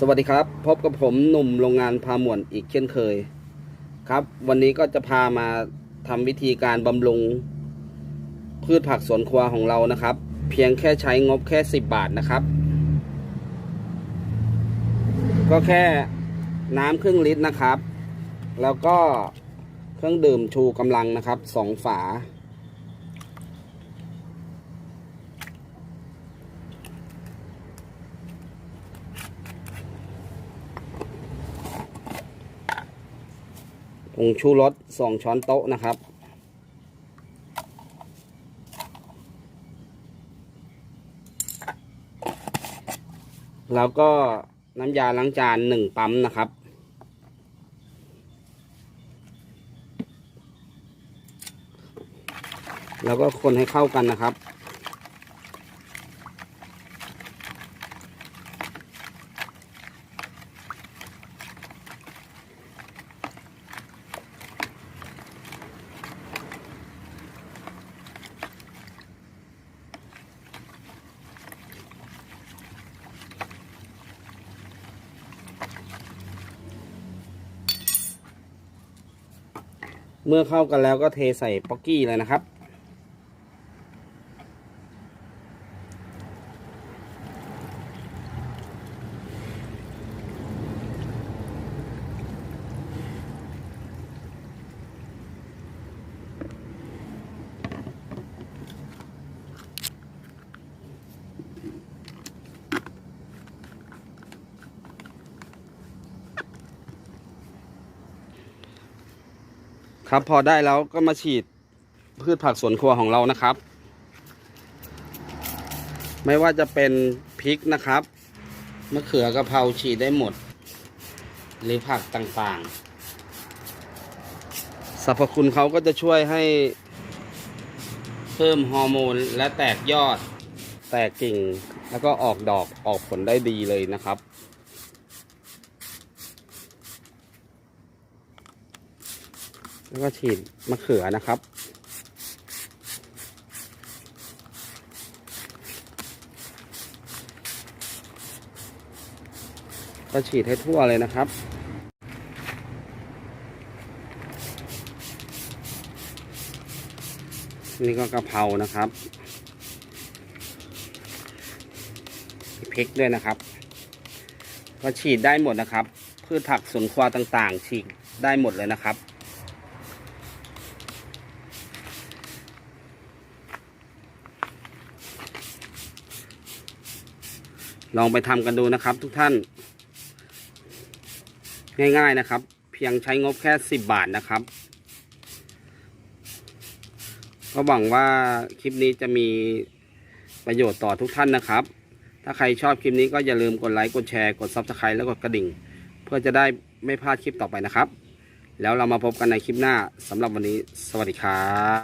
สวัสดีครับ พบกับผมหนุ่มโรงงานพาหมวนอีกเช่นเคย ครับ วันนี้ก็จะพามาทำวิธีการบำรุง พืชผักสวนครัวของเรานะครับ เพียงแค่ใช้งบแค่10บาทนะครับ ก็แค่น้ำครึ่งลิตรนะครับ แล้วก็เครื่องดื่มชูกำลังนะครับสองฝา ผงชูรสสองช้อนโต๊ะนะครับ แล้วก็น้ำยาล้างจานหนึ่งปั๊มนะครับแล้วก็คนให้เข้ากันนะครับ เมื่อเข้ากันแล้วก็เทใส่ป๊อกกี้เลยนะครับ ครับพอได้แล้วก็มาฉีดพืชผักสวนครัวของเรานะครับ ไม่ว่าจะเป็นพริกนะครับมะเขือกะเพราฉีดได้หมด หรือผักต่างๆสรรพคุณเขาก็จะช่วยให้เพิ่มฮอร์โมนและแตกยอด แตกกิ่ง แล้วก็ออกดอกออกผลได้ดีเลยนะครับ แล้วก็ฉีดมะเขือนะครับก็ฉีดให้ทั่วเลยนะครับ นี่ก็กระเพรานะครับพริกด้วยนะครับ ก็ฉีดได้หมดนะครับ พืชผักสวนครัวต่างๆ ฉีดได้หมดเลยนะครับ ลองไปทำกันดูนะครับ ทุกท่าน ง่าย ๆนะครับ เพียงใช้งบแค่สิบบาทนะครับ ก็หวังว่าคลิปนี้จะมีประโยชน์ต่อทุกท่านนะครับ ถ้าใครชอบคลิปนี้ก็อย่าลืมกดไลค์กดแชร์กด Subscribe แล้วกดกระดิ่ง เพื่อจะได้ไม่พลาดคลิปต่อไปนะครับ แล้วเรามาพบกันในคลิปหน้าสำหรับวันนี้ สวัสดีครับ